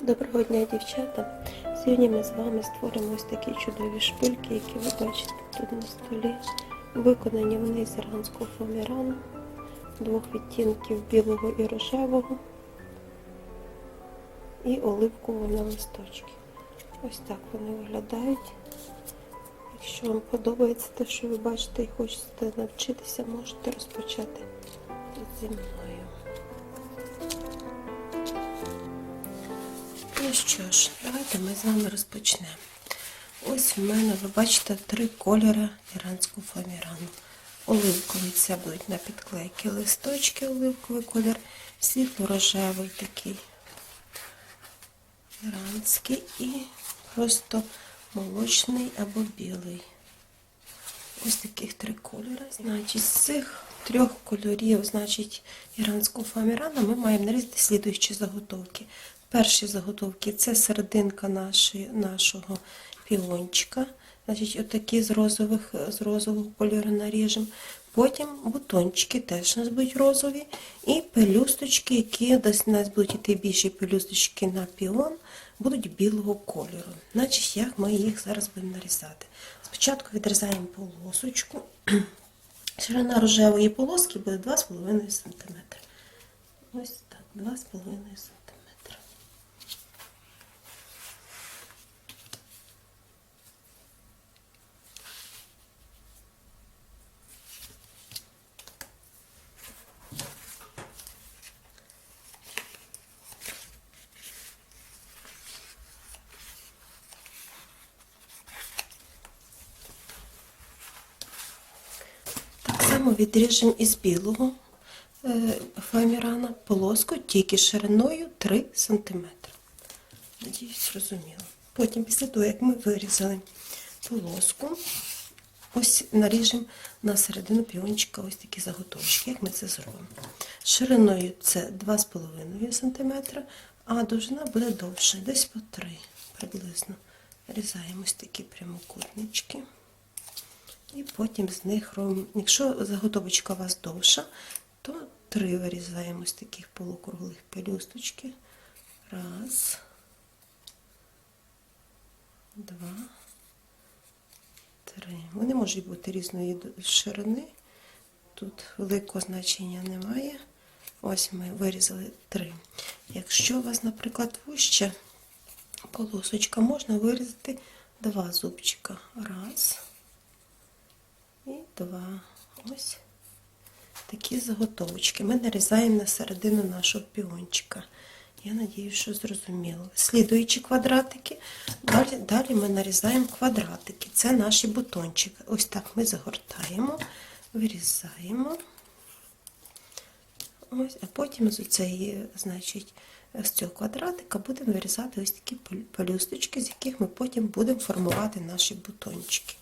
Доброго дня, дівчата! Сьогодні ми з вами створимо ось такі чудові шпильки, які ви бачите тут на столі. Виконані вони з іранського фоамірану, двох відтінків білого і рожевого і оливкового на листочки. Ось так вони виглядають. Якщо вам подобається те, що ви бачите і хочете навчитися, можете розпочати зі мною. Що ж, давайте ми з вами розпочнемо. Ось в мене, ви бачите, три кольори іранського фоамірану. Оливковий це будуть на підклейки листочки, оливковий колір, світло-рожевий такий іранський і просто молочний або білий. Ось таких три кольори. Значить, з цих трьох кольорів, значить, іранського фоамірана ми маємо нарізати слідуючі заготовки. Перші заготовки це серединка нашої, нашого піончика. Значить, отакі з, розових, з розового кольору наріжемо. Потім бутончики теж у нас будуть розові. І пелюсточки, які десь у нас будуть йти більші пелюсточки на піон, будуть білого кольору. Значить, як ми їх зараз будемо нарізати. Спочатку відрізаємо полосочку. Ширина рожевої полоски буде 2,5 см. Ось так, 2,5 см. Само відріжемо із білого е, фоамірана полоску тільки шириною 3 см. Надіюсь, зрозуміло. Потім, після того, як ми вирізали полоску, ось наріжемо на середину піончика ось такі заготовочки, як ми це зробимо. Шириною це 2,5 см, а довжина буде довше, десь по 3 приблизно. Різаємо ось такі прямокутнички. І потім з них робимо, якщо заготовочка у вас довша, то три вирізаємо з таких полукруглих пелюсточки. Раз, два, три. Вони можуть бути різної ширини. Тут великого значення немає. Ось ми вирізали три. Якщо у вас, наприклад, вуща полосочка, можна вирізати два зубчика. Раз. І два. Ось такі заготовочки. Ми нарізаємо на середину нашого піончика. Я надію, що зрозуміло. Слідуючі квадратики. Далі, далі ми нарізаємо квадратики. Це наші бутончики. Ось так ми загортаємо, вирізаємо. Ось, а потім з цієї, значить, з цього квадратика будемо вирізати ось такі пелюсточки, з яких ми потім будемо формувати наші бутончики.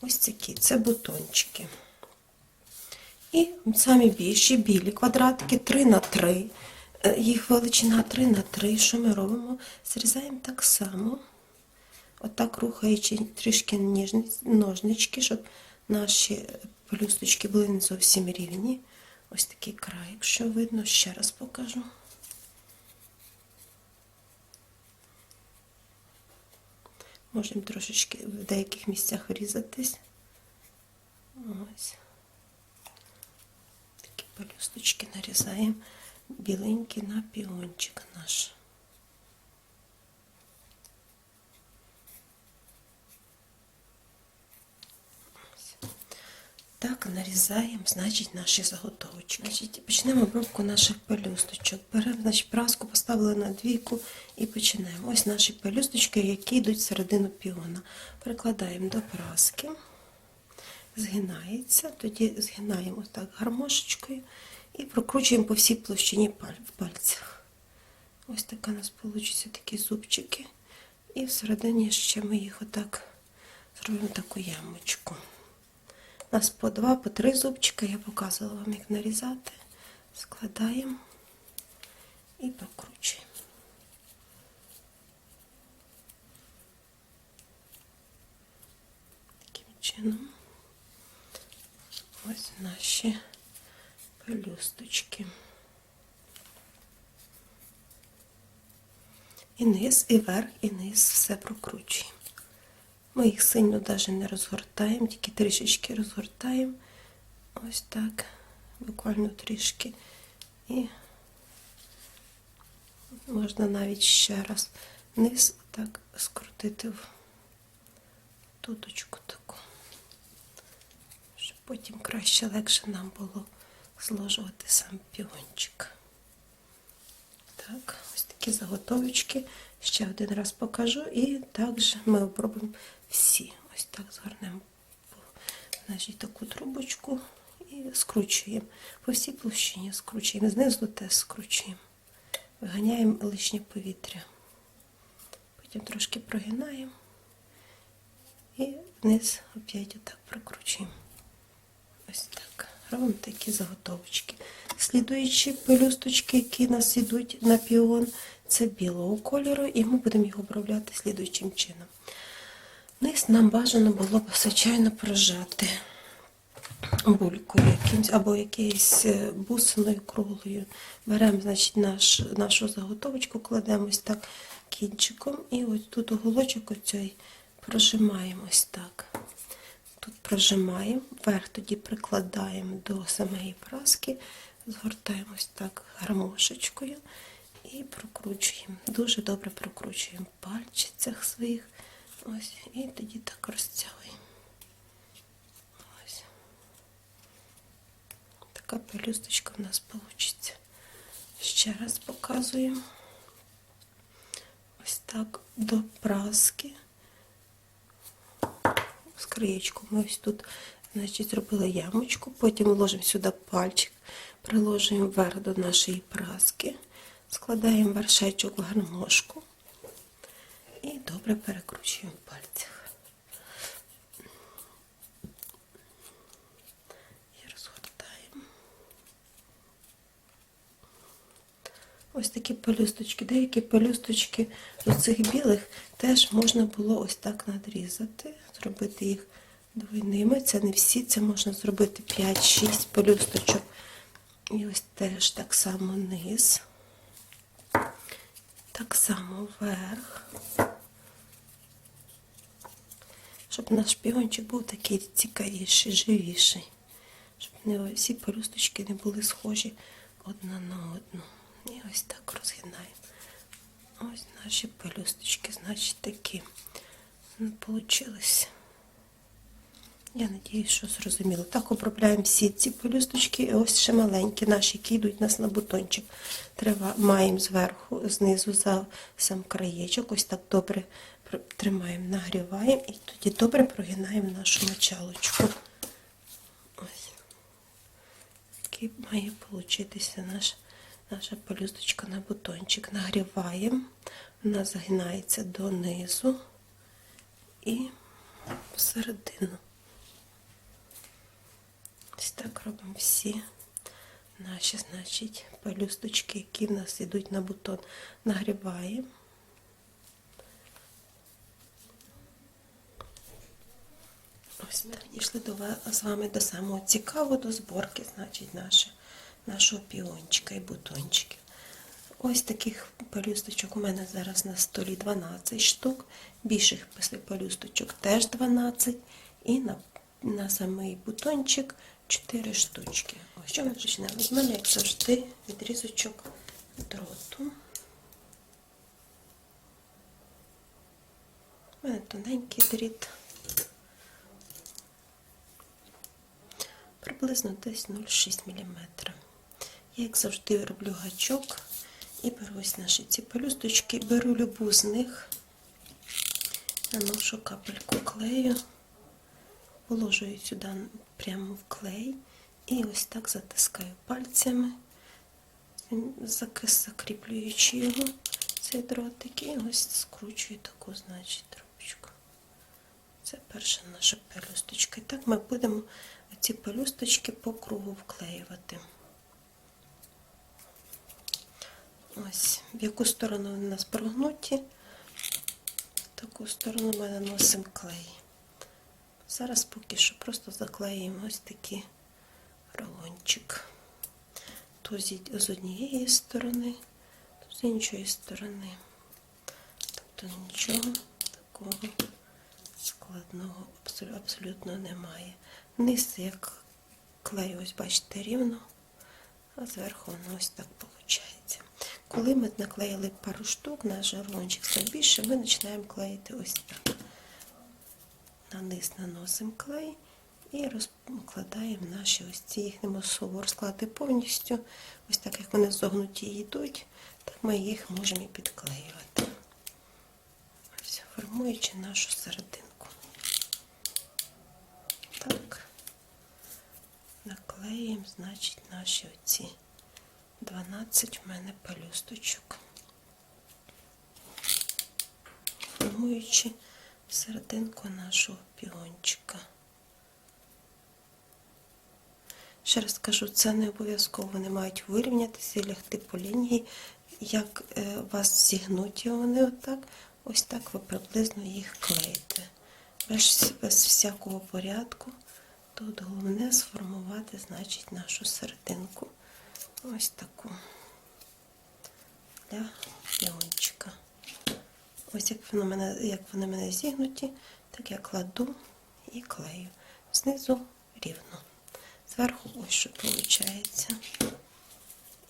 Ось такі, це бутончики. І самі більші білі квадратики 3 на 3. Е, Їх величина 3 на 3. Що ми робимо? Зрізаємо так само, отак рухаючи трішки ножнички, щоб наші пелюсточки були не зовсім рівні. Ось такий край, якщо видно, ще раз покажу. Можемо трошечки в деяких місцях врізатись. Ось. Такі пелюсточки нарізаємо біленький на піончик наш. Так, нарізаємо, значить, наші заготовочки. Значить, почнемо обробку наших пелюсточок. Беремо значить, праску, поставили на двійку і починаємо. Ось наші пелюсточки, які йдуть всередину піона. Прикладаємо до праски, згинається, тоді згинаємо так гармошечкою і прокручуємо по всій площині в пальцях. Ось така у нас вийде такі зубчики. І всередині ще ми їх отак зробимо таку ямочку. У нас по два, по три зубчика, я показувала вам, як нарізати. Складаємо і прокручуємо. Таким чином ось наші пелюсточки. І низ, і верх, і низ все прокручуємо. Ми їх сильно навіть не розгортаємо, тільки трішечки розгортаємо. Ось так, буквально трішки. І можна навіть ще раз низ так скрутити в туточку таку, щоб потім краще легше нам було зложувати сам пігончик. Так, ось такі заготовочки. Ще один раз покажу і також ми обробимо всі. Ось так згорнемо значить, таку трубочку і скручуємо. По всій площині скручуємо. Знизу теж скручуємо. Виганяємо лишнє повітря. Потім трошки прогинаємо і вниз опять отак прокручуємо. Ось так. Робимо такі заготовочки. Слідуючі пелюсточки, які нас йдуть на піон, це білого кольору, і ми будемо їх обробляти слідуючим чином. Низ нам бажано було б, звичайно, прожати булькою якимсь, або якоюсь е, бусиною круглою. Беремо значить, наш, нашу заготовочку, кладемо ось так кінчиком, і ось тут уголочок оцей прожимаємо так. Тут прожимаємо, вверх тоді прикладаємо до самої праски, згортаємо ось так гармошечкою і прокручуємо. Дуже добре прокручуємо в пальчицях своїх. Ось, і тоді так розтягуємо. Ось. Така пелюсточка в нас вийде. Ще раз показуємо. Ось так до праски з краєчку. Ми ось тут значить, зробили ямочку, потім ложимо сюди пальчик, приложуємо вверх до нашої праски, складаємо вершечок в гармошку і добре перекручуємо в пальцях. І розгортаємо. Ось такі пелюсточки. Деякі пелюсточки з цих білих теж можна було ось так надрізати, зробити їх двойними. Це не всі, це можна зробити 5-6 пелюсточок. І ось теж так само низ, так само вверх. Щоб наш піончик був такий цікавіший, живіший. Щоб не всі пелюсточки не були схожі одна на одну. І ось так розгинаємо. Ось наші пелюсточки, значить, такі получилися. Я надіюсь, що зрозуміло. Так обробляємо всі ці пелюсточки. І ось ще маленькі наші, які йдуть нас на бутончик. Треба, маємо зверху, знизу за сам краєчок. Ось так добре тримаємо, нагріваємо і тоді добре прогинаємо нашу мочалочку. Ось. Такий має получитися наш наша пелюсточка на бутончик. Нагріваємо, вона загинається донизу і всередину. Ось так робимо всі наші, значить, пелюсточки, які в нас йдуть на бутон. Нагріваємо. Ось так. Дійшли до вас з вами до самого цікавого, до зборки, значить, нашої нашого піончика і бутончиків. Ось таких пелюсточок у мене зараз на столі 12 штук, більших пелюсточок теж 12, і на на самий бутончик 4 штучки. Ось що ми почнемо? З мене, як завжди, відрізочок дроту. У мене тоненький дріт. Приблизно десь 0,6 мм. Я, як завжди, роблю гачок і беру ось наші ці пелюсточки, беру любу з них, наношу капельку клею, положую сюди прямо в клей і ось так затискаю пальцями, закріплюючи його, цей дротик, і ось скручую таку, значить, трубочку. Це перша наша пелюсточка. І так ми будемо ці пелюсточки по кругу вклеювати. Ось, в яку сторону вони у нас прогнуті, в таку сторону ми наносимо клей. Зараз поки що просто заклеїмо ось такий рулончик. То з однієї сторони, то з іншої сторони. Тобто нічого такого складного абсолютно немає. Низ як клей, ось бачите, рівно, а зверху воно ось так виходить. Коли ми наклеїли пару штук, наш жаргончик став більше, ми починаємо клеїти ось так. На низ наносимо клей і розкладаємо наші ось ці, їх неможливо розкладати повністю. Ось так, як вони зогнуті йдуть, так ми їх можемо і підклеювати. Формуючи нашу серединку. Так, наклеїмо, значить, наші оці 12 в мене пелюсточок. Формуючи серединку нашого піончика. Ще раз кажу, це не обов'язково вони мають вирівнятися і лягти по лінії. Як е, вас зігнуті вони отак, ось так ви приблизно їх клеїте. Без, без всякого порядку. Тут головне сформувати, значить, нашу серединку. Ось таку для піончика. Ось як вони, мене, як вони мене зігнуті, так я кладу і клею. Знизу рівно. Зверху ось що виходить.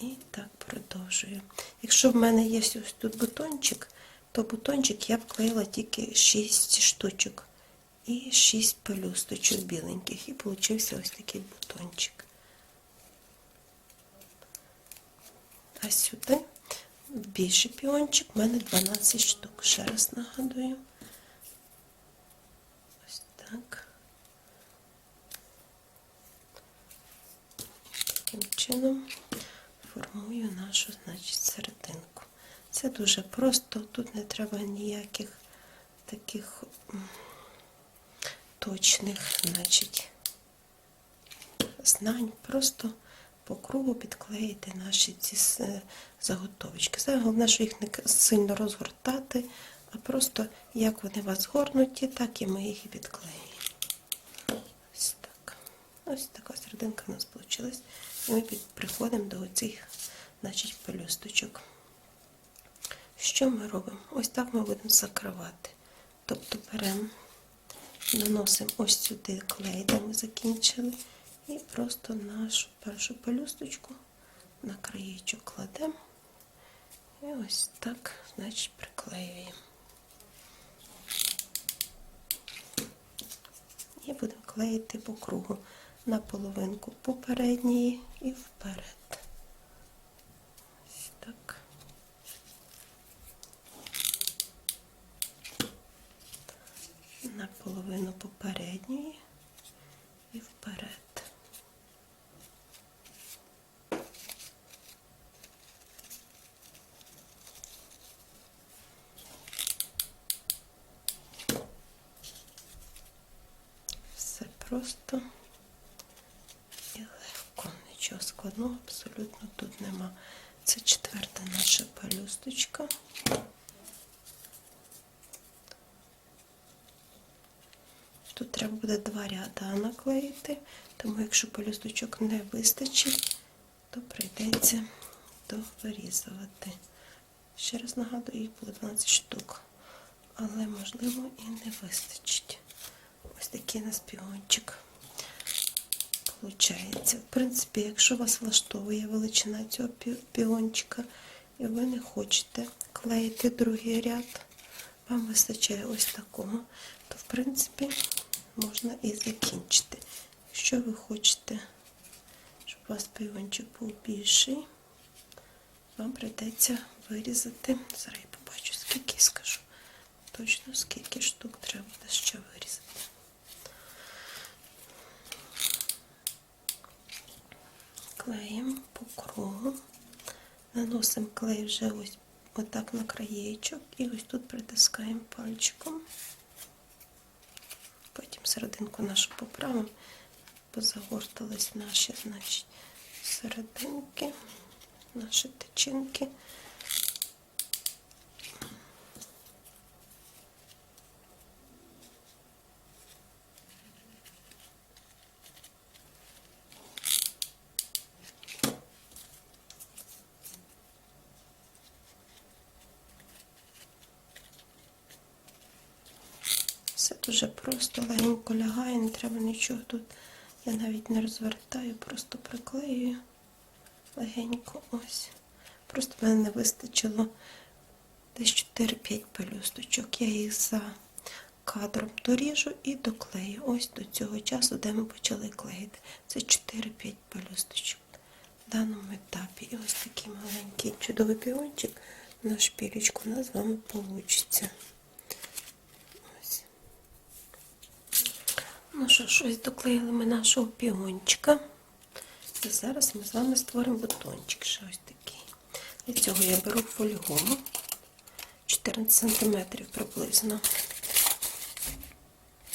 І так продовжую. Якщо в мене є ось тут бутончик, то бутончик я вклеїла тільки 6 штучок і 6 пелюсточок біленьких. І получився ось такий бутончик. А сюди більший піончик, в мене 12 штук. Ще раз нагадую. Ось так. Таким чином формую нашу, значить, серединку. Це дуже просто, тут не треба ніяких таких точних, значить, знань. Просто по кругу підклеїти наші ці заготовочки. Це головне, що їх не сильно розгортати, а просто як вони у вас згорнуті, так і ми їх і підклеїмо. Ось так. Ось така серединка у нас вийшла. І ми приходимо до оцих, значить, пелюсточок. Що ми робимо? Ось так ми будемо закривати. Тобто беремо, наносимо ось сюди клей, де ми закінчили, і просто нашу першу пелюсточку на краєчок кладемо. І ось так, значить, приклеюємо. І будемо клеїти по кругу на половинку попередньої і вперед. Ось так. На половину попередньої і вперед. Все просто і легко. Нічого складного абсолютно тут нема. Це четверта наша пелюсточка. Буде два ряда наклеїти, тому якщо пелюсточок не вистачить, то прийдеться довирізувати. Ще раз нагадую, їх було 12 штук, але можливо і не вистачить. Ось такий у нас піончик. Получається. В принципі, якщо вас влаштовує величина цього пі- піончика, і ви не хочете клеїти другий ряд, вам вистачає ось такого, то в принципі можна і закінчити. Якщо ви хочете, щоб у вас піончик був більший, вам прийдеться вирізати. Зараз я побачу, скільки скажу. Точно скільки штук треба буде ще вирізати. Клеїмо по кругу. Наносимо клей вже ось отак на краєчок і ось тут притискаємо пальчиком. Серединку нашу поправимо, позагортались наші, значить, серединки, наші тичинки. Все дуже просто, легенько лягає, не треба нічого тут. Я навіть не розвертаю, просто приклеюю легенько ось. Просто в мене не вистачило десь 4-5 пелюсточок. Я їх за кадром доріжу і доклею. Ось до цього часу, де ми почали клеїти. Це 4-5 пелюсточок в даному етапі. І ось такий маленький чудовий піончик на шпілечку у нас з вами вийде. Ну що ж, ось доклеїли ми нашого піончика. І зараз ми з вами створимо бутончик. Ще такий. Для цього я беру фольгу 14 см приблизно.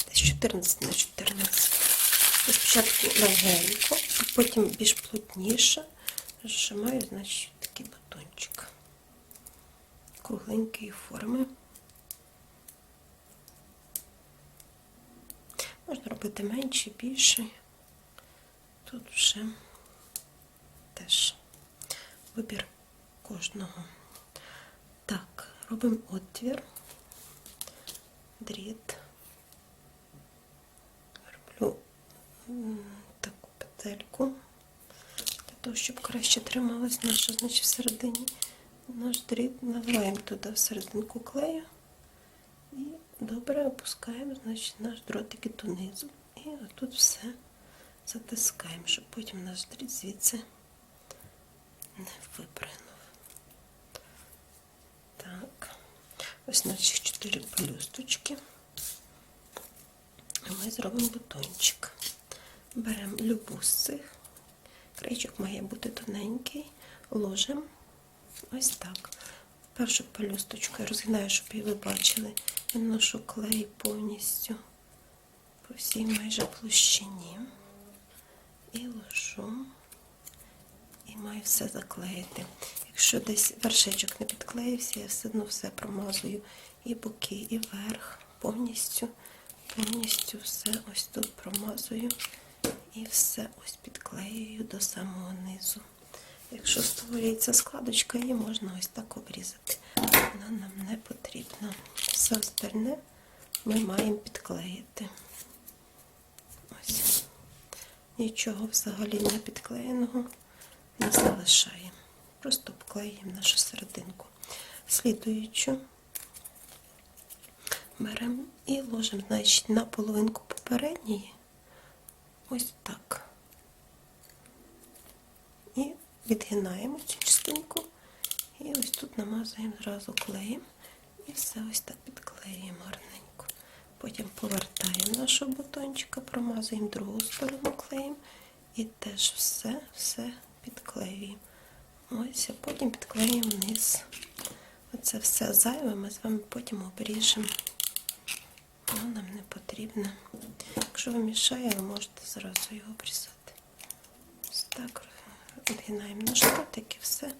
Десь 14 на 14. І спочатку легенько, а потім більш плотніше зжимаю, значить, такий батончик. Кругленької форми. Можна робити менше, більше. Тут вже теж вибір кожного. Так, робимо отвір, дріт. Роблю таку петельку, для того, щоб краще трималась наша, значить, всередині наш дріт, наливаємо туди всерединку клею і добре опускаємо, значить, наш дротик донизу. І отут все затискаємо, щоб потім наш дріт звідси не випринув. Так, ось наші чотири. А ми зробимо бутончик. Беремо любу з цих. Краєчок має бути тоненький, ложимо ось так. Першу пелюсточку я розгинаю, щоб її ви бачили. Я наношу клей повністю по всій майже площині. І ложу. І маю все заклеїти. Якщо десь вершечок не підклеївся, я все одно все промазую. І боки, і верх. Повністю, повністю все ось тут промазую. І все ось підклеюю до самого низу. Якщо створюється складочка, її можна ось так обрізати. Вона нам не потрібна. Все остальне ми маємо підклеїти. Ось. Нічого взагалі не підклеєного не залишаємо. Просто обклеїмо нашу серединку. Слідуючу беремо і ложимо, значить, на половинку попередньої. Ось так. Відгинаємо цю частинку. І ось тут намазуємо зразу клеєм. І все ось так підклеюємо гарненько. Потім повертаємо нашого бутончика, промазуємо другу сторону клеєм. І теж все, все підклеюємо. Ось, а потім підклеюємо вниз. Оце все зайве, ми з вами потім обріжемо. Воно нам не потрібно. Якщо вам мішає, ви можете зразу його обрізати. Ось так відгинаємо наш котик і все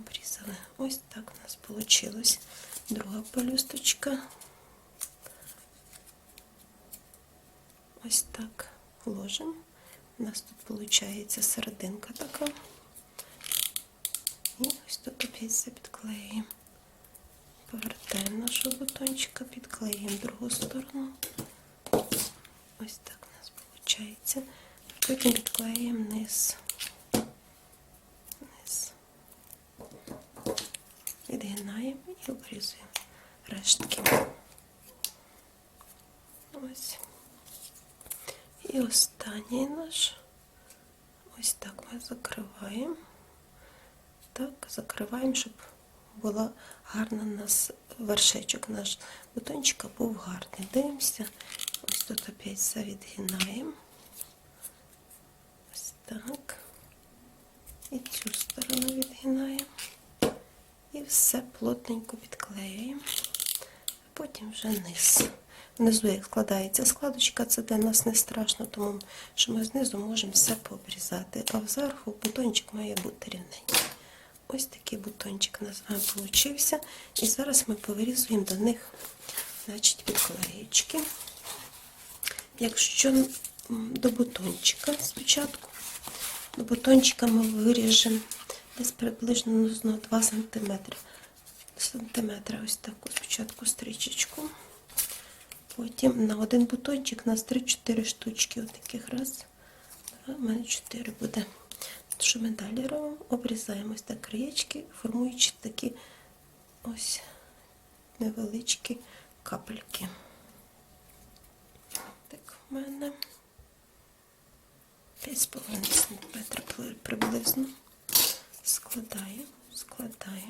обрізали. Ось так у нас вийшло. Друга пелюсточка. Ось так ложимо. У нас тут виходить серединка така. І ось тут опять все підклеюємо. Повертаємо нашого бутончика, підклеїмо другу сторону. Ось так у нас виходить. Потім підклеїмо. Низ. Відгинаємо і обрізуємо рештки. Ось. І останній наш. Ось так ми закриваємо. Так, закриваємо, щоб була гарна у нас вершечок наш бутончика був гарний. Дивимося. Ось тут опять все відгинаємо. Ось так. І цю сторону відгинаємо. Все плотненько підклеюємо. Потім вже низ. Внизу, як складається складочка, це для нас не страшно, тому що ми знизу можемо все пообрізати, а зверху бутончик має бути рівненький. Ось такий бутончик у нас з получився. І зараз ми повирізуємо до них значить, підклеєчки. Якщо до бутончика спочатку, до бутончика ми виріжемо десь приблизно ну, 2 см. Сантиметра ось таку спочатку стрічечку. Потім на один бутончик нас 3-4 штучки. Отаких раз. Два, у мене 4 буде. Що ми далі робимо? Обрізаємо ось так краєчки, формуючи такі ось невеличкі капельки. Так, в мене 5,5 см приблизно. Складаю, складаю.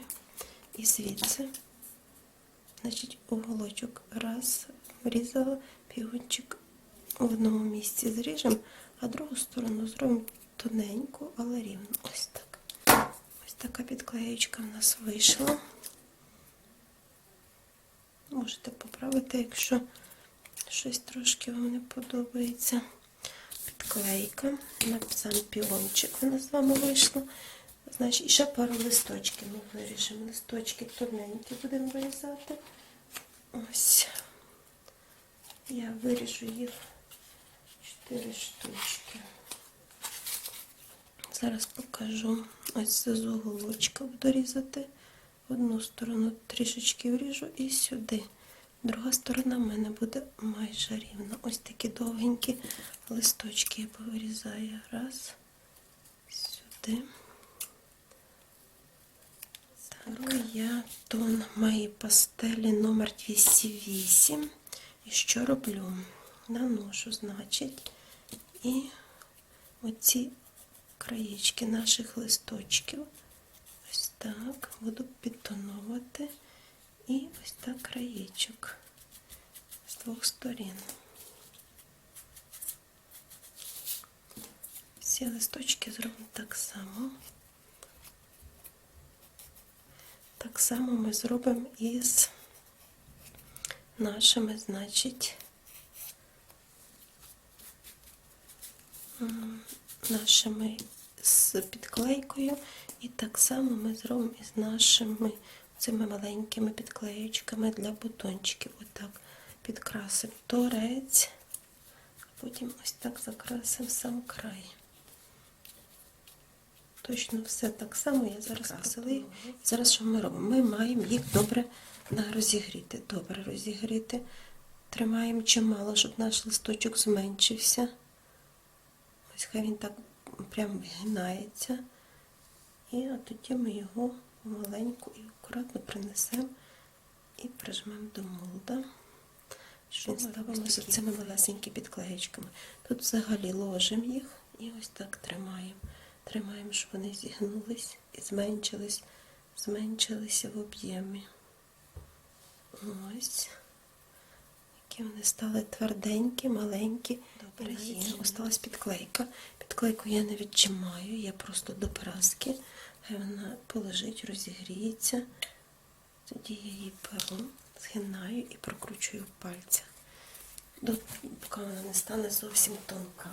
І звідси, значить, уголочок раз, врізала, пігончик в одному місці зріжемо, а другу сторону зробимо тоненьку, але рівно. Ось так. Ось така підклеєчка в нас вийшла. Можете поправити, якщо щось трошки вам не подобається. Підклейка сам піончик у нас з вами вийшло. Значить, і ще пару листочків ми виріжемо. Листочки тоненькі будемо вирізати. Ось. Я виріжу їх 4 штучки. Зараз покажу. Ось з уголочка буду різати. Одну сторону трішечки вріжу і сюди. Друга сторона в мене буде майже рівна. Ось такі довгенькі листочки я повирізаю. Раз, сюди. Так, я тон моєї пастелі номер 208. І що роблю? Наношу, значить, і оці краєчки наших листочків. Ось так буду підтонувати. І ось так краєчок з двох сторін. Всі листочки зробимо так само. Так само ми зробимо із нашими, значить, нашими з підклейкою. І так само ми зробимо із нашими цими маленькими підклеючками для бутончиків. Отак підкрасимо торець, а потім ось так закрасимо сам край. Точно все так само я зараз красила. Зараз що ми робимо? Ми маємо їх добре розігріти. Добре розігріти. Тримаємо чимало, щоб наш листочок зменшився. Ось хай він так прям вигинається. І от тоді ми його маленьку і акуратно принесемо і прижмемо до молда. Що він ставимо з цими малесенькими підклеєчками. Тут взагалі ложимо їх і ось так тримаємо. Тримаємо, щоб вони зігнулись і зменшились, зменшилися в об'ємі. Ось. Які вони стали тверденькі, маленькі. Добре, є. Осталась підклейка. Підклейку я не відчимаю, я просто до праски. Хай вона полежить, розігріється. Тоді я її беру, згинаю і прокручую. До, поки вона не стане зовсім тонка.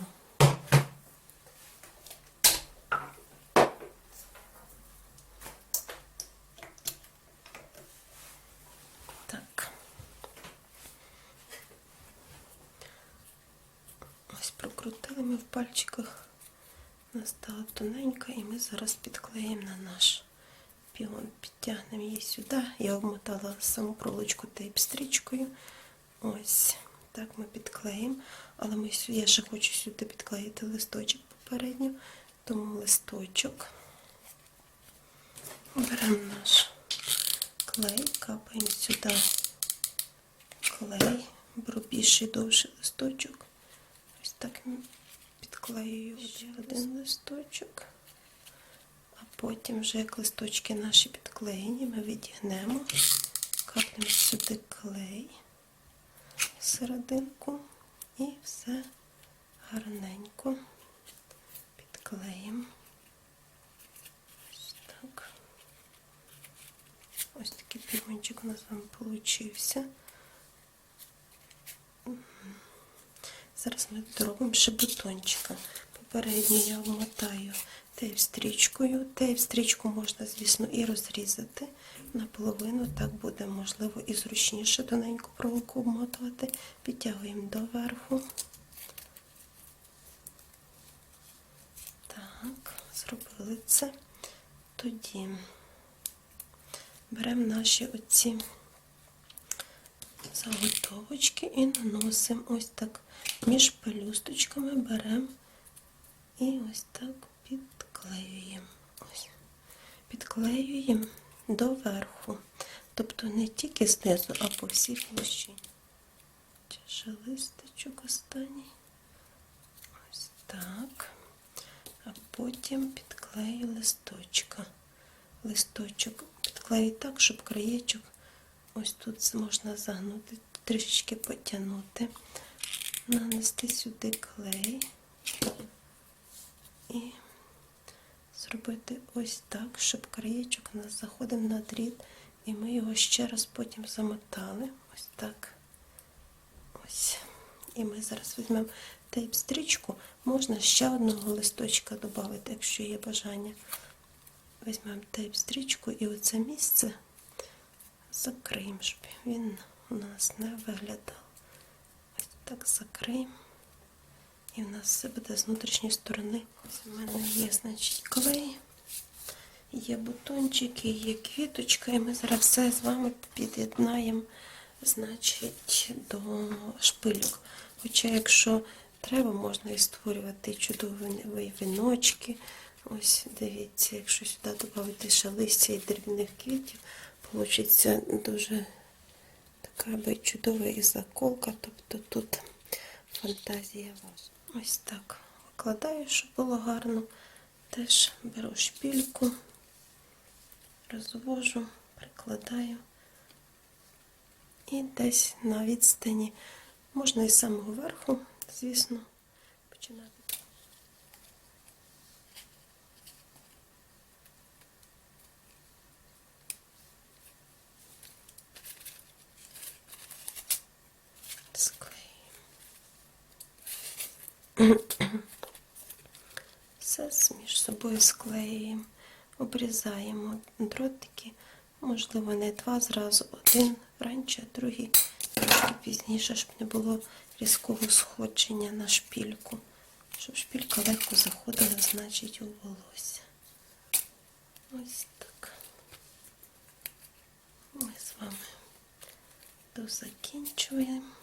Так. Ось прокрутили ми в пальчиках. Вона стала тоненька, і ми зараз підклеїмо на наш піон. Підтягнемо її сюди. Я обмотала саму проволочку тейп-стрічкою. Ось так ми підклеїмо. Але ми, я ще хочу сюди підклеїти листочок попередньо, тому листочок. Беремо наш клей, капаємо сюди клей, беру більший довший листочок. Ось так підклеюю ще один листочок. А потім вже як листочки наші підклеєні, ми відігнемо, капнемо сюди клей в серединку і все гарненько підклеїмо. Ось так. Ось такий пігончик у нас з вами получився. Зараз ми доробимо ще бутончика. Попередньо я вмотаю тейп стрічкою. Тейп стрічку можна, звісно, і розрізати наполовину. Так буде, можливо, і зручніше тоненьку проволоку обмотувати. Підтягуємо доверху. Так, зробили це. Тоді беремо наші оці заготовочки і наносимо ось так між пелюсточками беремо і ось так підклеюємо. Ось. Підклеюємо доверху. Тобто не тільки знизу, а по всій площині. Ще листочок останній. Ось так. А потім підклею листочка. Листочок підклею так, щоб краєчок ось тут можна загнути, трішечки потягнути, нанести сюди клей і зробити ось так, щоб краєчок у нас заходив на дріт, і ми його ще раз потім замотали. Ось так. Ось. І ми зараз візьмемо тейп-стрічку. Можна ще одного листочка додати, якщо є бажання. Візьмемо тейп-стрічку і оце місце закриємо, щоб він у нас не виглядав. Ось так закриємо. І в нас все буде з внутрішньої сторони. Ось у мене є, значить, клей, є бутончики, є квіточка, і ми зараз все з вами під'єднаємо, значить, до шпильок. Хоча, якщо треба, можна і створювати чудові віночки. Ось дивіться, якщо сюди додати ще листя і дрібних квітів, вийде дуже така чудова і заколка. Тобто тут фантазія ваша. Ось так викладаю, щоб було гарно. Теж беру шпільку, розвожу, прикладаю. І десь на відстані, можна із самого верху, звісно, починати. Все між собою склеюємо, обрізаємо дротики, можливо, не два зразу, один раніше, другий трошки пізніше, щоб не було різкого сходження на шпільку, щоб шпілька легко заходила, значить, у волосся. Ось так. Ми з вами дозакінчуємо.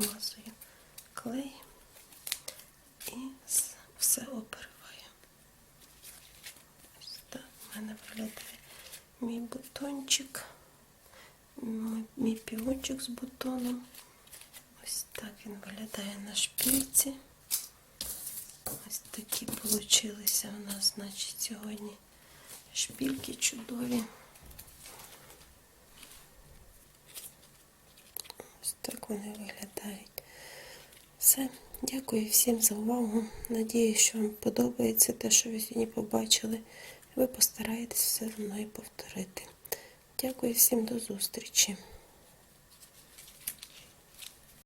Я намазую клей і все обриваю. Ось так в мене виглядає мій бутончик, мій півочок з бутоном. Ось так він виглядає на шпильці. Ось такі получилися у нас, значить, сьогодні шпільки чудові. Ось так вони виглядають. Все. Дякую всім за увагу. Надію, що вам подобається те, що ви сьогодні побачили. Ви постараєтесь все одно мною повторити. Дякую всім до зустрічі.